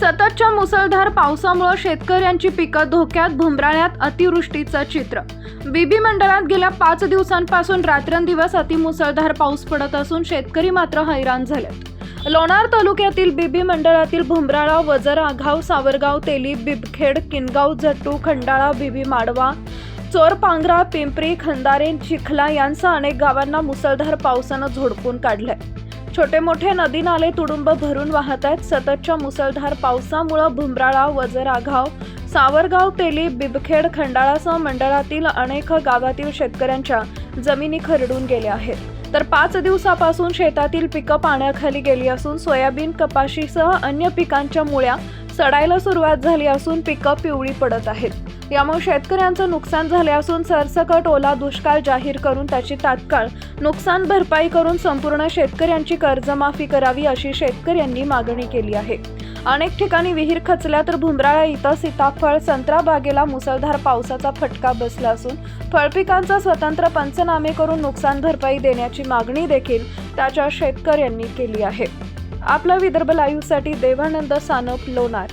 सततच्या मुसळधार पावसामुळे शेतकऱ्यांची पिकं धोक्यात भुंबराळ्यात अतिवृष्टीचं चित्र. बीबी मंडळात गेल्या पाच दिवसांपासून रात्रंदिवस अतिमुसळधार पाऊस पडत असून शेतकरी मात्र हैराण झाले लोणार तालुक्यातील बीबी मंडळातील भुंबराळा वजर आघाव सावरगाव तेली बिबखेड किनगाव झटू खंडाळा बीबी माडवा चोरपांगरा पिंपरी खंदारे चिखला यांसह अनेक गावांना मुसळधार पावसानं झोडपून काढलंय. छोटे मोठे नदी नाले तुडुंब भरून वाहत आहेत. सततच्या मुसळधार पावसामुळं भुमराळा वजराघाव सावरगाव तेली बिबखेड खंडाळासह मंडळातील अनेक गावातील शेतकऱ्यांच्या जमिनी खरडून गेल्या आहेत. तर पाच दिवसापासून शेतातील पिकं पाण्याखाली गेली असून सोयाबीन कपाशीसह अन्य पिकांच्या मुळ्या सडायला सुरुवात झाली असून पिकं पिवळी पडत आहेत. यामुळे शेतकऱ्यांचं नुकसान झाले असून सरसकट ओला दुष्काळ जाहीर करून त्याची तात्काळ नुकसान भरपाई करून संपूर्ण शेतकऱ्यांची कर्जमाफी करावी अशी शेतकऱ्यांनी मागणी केली आहे. अनेक ठिकाणी विहीर खचल्या तर भुमराळा इथं सीताफळ संत्रा बागेला मुसळधार पावसाचा फटका बसला असून फळपिकांचा स्वतंत्र पंचनामे करून नुकसान भरपाई देण्याची मागणी देखील त्याच्या शेतकऱ्यांनी केली आहे. आपला विदर्भ लाईव्हसाठी देवानंद सानप लोणार.